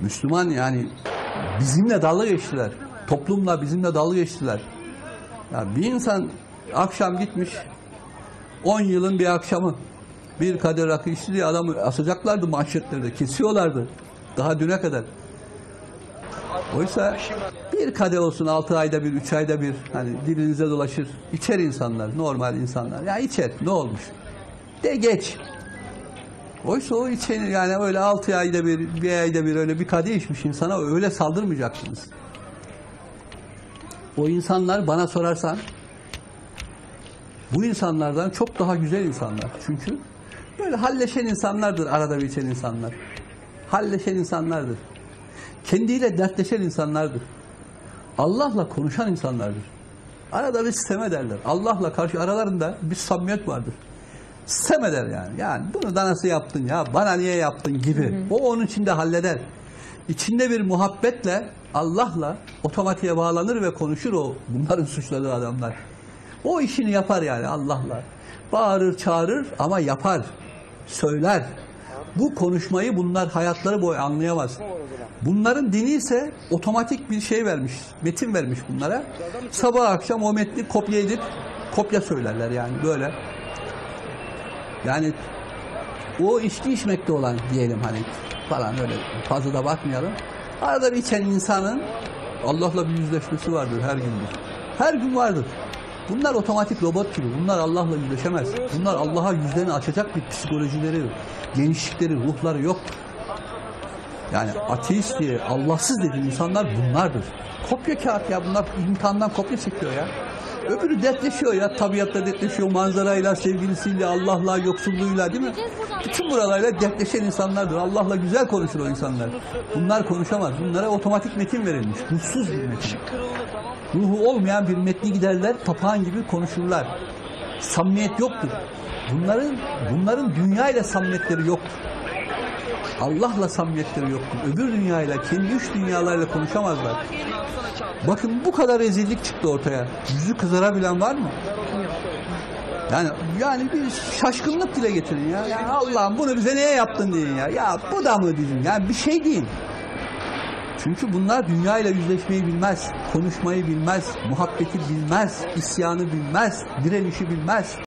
Müslüman yani bizimle dalga geçtiler. Toplumla bizimle dalga geçtiler. Ya bir insan akşam gitmiş 10 yılın bir akşamı bir kadeh rakı içti diye adamı asacaklardı manşetlerde, kesiyorlardı. Daha düne kadar. Oysa bir kadeh olsun 6 ayda bir, 3 ayda bir hani dilinize dolaşır. içer insanlar, normal insanlar. Ya içer, ne olmuş? De geç. Oysa o içen yani öyle 6 ayda bir, bir ayda bir öyle bir kadeh içmiş insana öyle saldırmayacaksınız. O insanlar bana sorarsan bu insanlardan çok daha güzel insanlar. Çünkü böyle halleşen insanlardır arada bir içen insanlar. Halleşen insanlardır. Kendiyle dertleşen insanlardır. Allah'la konuşan insanlardır. Arada bir sistem ederler. Allah'la karşı aralarında bir samimiyet vardır. Sistem eder yani. Yani bunu da nasıl yaptın ya? Bana niye yaptın gibi. O onun içinde halleder. İçinde bir muhabbetle Allah'la otomatiğe bağlanır ve konuşur o bunların suçladığı adamlar. O işini yapar yani Allah'la. Bağırır, çağırır ama yapar. Söyler. Bu konuşmayı bunlar hayatları boyu anlayamaz. Bunların dini ise otomatik bir şey vermiş, metin vermiş bunlara. Sabah akşam o metni kopya edip kopya söylerler yani böyle. Yani o içki içmekte olan diyelim hani falan öyle fazla da bakmayalım. Arada bir içen insanın Allah'la bir yüzleşmesi vardır her gündür. Her gün vardır. Bunlar otomatik robot gibi. Bunlar Allah'la yüzleşemez. Bunlar Allah'a yüzlerini açacak bir psikolojileri, genişlikleri, ruhları yok. Yani ateist diye, Allahsız dediğim insanlar bunlardır. Kopya kağıt ya bunlar imtihandan kopya çekiyor ya. Öbürü dertleşiyor ya, tabiatla dertleşiyor, manzarayla, sevgilisiyle, Allah'la, yoksulluğuyla değil mi? Bütün buralarla dertleşen insanlardır. Allah'la güzel konuşur o insanlar. Bunlar konuşamaz. Bunlara otomatik metin verilmiş. Ruhsuz bir metin. Ruhu olmayan bir metni giderler, papağan gibi konuşurlar. Samimiyet yoktur. Bunların bunların dünya ile samimiyetleri yoktur. Allah'la samimiyetleri yoktur. Öbür dünyayla, kendi üç dünyalarla konuşamazlar. Bakın bu kadar rezillik çıktı ortaya. Yüzü kızarabilen var mı? Yani yani bir şaşkınlık dile getirin ya. ya Allah'ım bunu bize niye yaptın deyin ya. Ya bu da mı deyin. Yani bir şey değil. Çünkü bunlar dünya ile yüzleşmeyi bilmez, konuşmayı bilmez, muhabbeti bilmez, isyanı bilmez, direnişi bilmez.